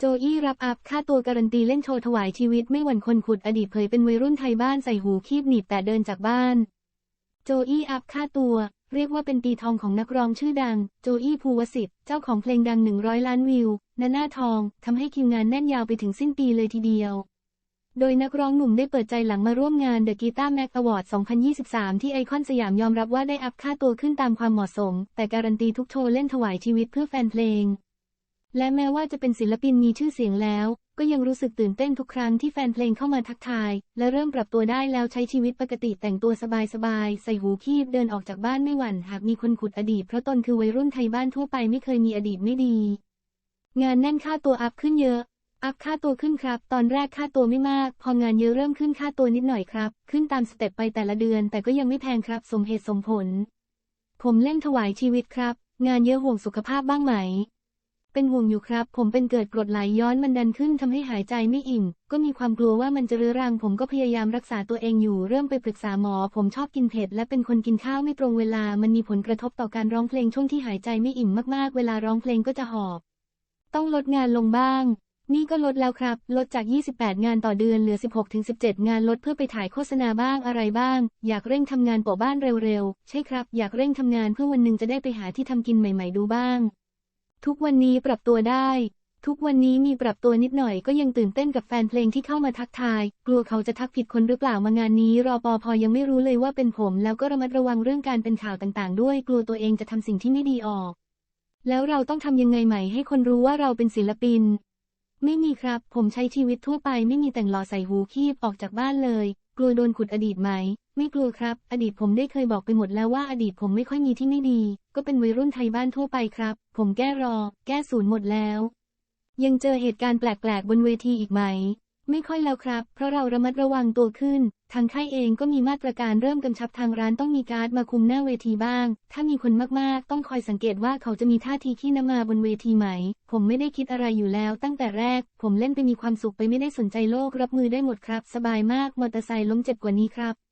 โจอี้รับอัพค่าตัวการันตีเล่นโชว์ถวายชีวิตไม่หวั่นคนขุดอดีตเผยเป็นวัยรุ่นไทยบ้านใส่หูคีบหนีบแต่เดินจากบ้าน โจอี้อัพค่าตัว เรียกว่าเป็นปีทองของนักร้องชื่อดัง โจอี้ภูวสิทธิ์เจ้าของเพลงดัง 100 ล้านวิวนาหน้าทองทำให้คิวงานแน่นยาวไปถึงสิ้นปีเลยทีเดียว โดยนักร้องหนุ่มได้เปิดใจหลังมาร่วมงาน The Guitar Mag Award 2023 ที่ไอคอนสยามยอมรับว่าได้อัพค่าตัวขึ้นตามความเหมาะสม แต่การันตีทุกโชว์เล่นถวายชีวิตเพื่อแฟนเพลง และแม้ว่าจะเป็นศิลปินมีชื่อเสียงแล้ว ก็ยังรู้สึกตื่นเต้นทุกครั้งที่แฟนเพลงเข้ามาทักทาย และเริ่มปรับตัวได้แล้วใช้ชีวิตปกติแต่งตัวสบายๆ ใส่หูคีบเดินออกจากบ้านไม่หวั่นหากมีคนขุดอดีตเพราะตนคือวัยรุ่นไทยบ้านทั่วไปไม่เคยมีอดีตไม่ดี งานแน่นค่าตัวอัพขึ้นเยอะ อัพค่าตัวขึ้นครับ ตอนแรกค่าตัวไม่มาก พองานเยอะเริ่มขึ้นค่าตัวนิดหน่อยครับ ขึ้นตามสเต็ปไปแต่ละเดือน แต่ก็ยังไม่แพงครับ สมเหตุสมผล ผมเล่นถวายชีวิตครับ งานเยอะห่วงสุขภาพบ้างไหม เป็นห่วงอยู่ครับ ผมเป็นเกิดกรดไหลย้อนมันดันขึ้นทำให้หายใจไม่อิ่ม ก็มีความกลัวว่ามันจะเรื้อรัง ผมก็พยายามรักษาตัวเองอยู่ เริ่มไปปรึกษาหมอ ผมชอบกินเผ็ดและเป็นคนกินข้าวไม่ตรงเวลา มันมีผลกระทบต่อการร้องเพลงช่วงที่หายใจไม่อิ่มมากๆ เวลาร้องเพลงก็จะหอบ ต้องลดงานลงบ้างนี่ก็ลดแล้วครับ ลดจาก 28 งานต่อเดือนเหลือ 16-17 งานลดเพื่อไปถ่ายโฆษณาบ้างอะไรบ้าง อยากเร่งทำงานโปะบ้านเร็วๆ ใช่ครับ อยากเร่งทำงานเพื่อวันหนึ่งจะได้ไปหาที่ทำกินใหม่ ๆ ดูบ้าง ทุกวันนี้ปรับตัวได้ ทุกวันนี้มีปรับตัวนิดหน่อยก็ยังตื่นเต้นกับแฟนเพลงที่เข้ามาทักทาย กลัวเขาจะทักผิดคนหรือเปล่ามางานนี้ รอปอพอยังไม่รู้เลยว่าเป็นผม แล้วก็ระมัดระวังเรื่องการเป็นข่าวต่างๆ ด้วย กลัวตัวเองจะทำสิ่งที่ไม่ดีออก แล้วเราต้องทำยังไงใหม่ให้คนรู้ว่าเราเป็นศิลปิน ไม่มีครับ ผมใช้ชีวิตทั่วไปไม่มีแต่งหล่อใส่หูคีบออกจากบ้านเลย กลัวโดนขุดอดีตไหม ไม่กลัวครับ อดีตผมได้เคยบอกไปหมดแล้วว่าอดีตผมไม่ค่อยมีที่ไม่ดี ก็เป็นวัยรุ่นไทยบ้านทั่วไปครับ ผมแก้รอ แก้ศูนย์หมดแล้ว ยังเจอเหตุการณ์แปลกๆบนเวทีอีกไหม ไม่ค่อยแล้วครับ เพราะเราระมัดระวังตัวขึ้น ทางค่ายเองก็มีมาตรการเริ่มกำชับทางร้านต้องมีการ์ดมาคุมหน้าเวทีบ้าง ถ้ามีคนมากๆ ต้องคอยสังเกตว่าเขาจะมีท่าทีขี้น้ำมาบนเวทีไหม ผมไม่ได้คิดอะไรอยู่แล้ว ตั้งแต่แรก ผมเล่นไปมีความสุขไปไม่ได้สนใจโลกรับมือได้หมดครับ สบายมาก มอเตอร์ไซค์ล้มเจ็บกว่านี้ครับ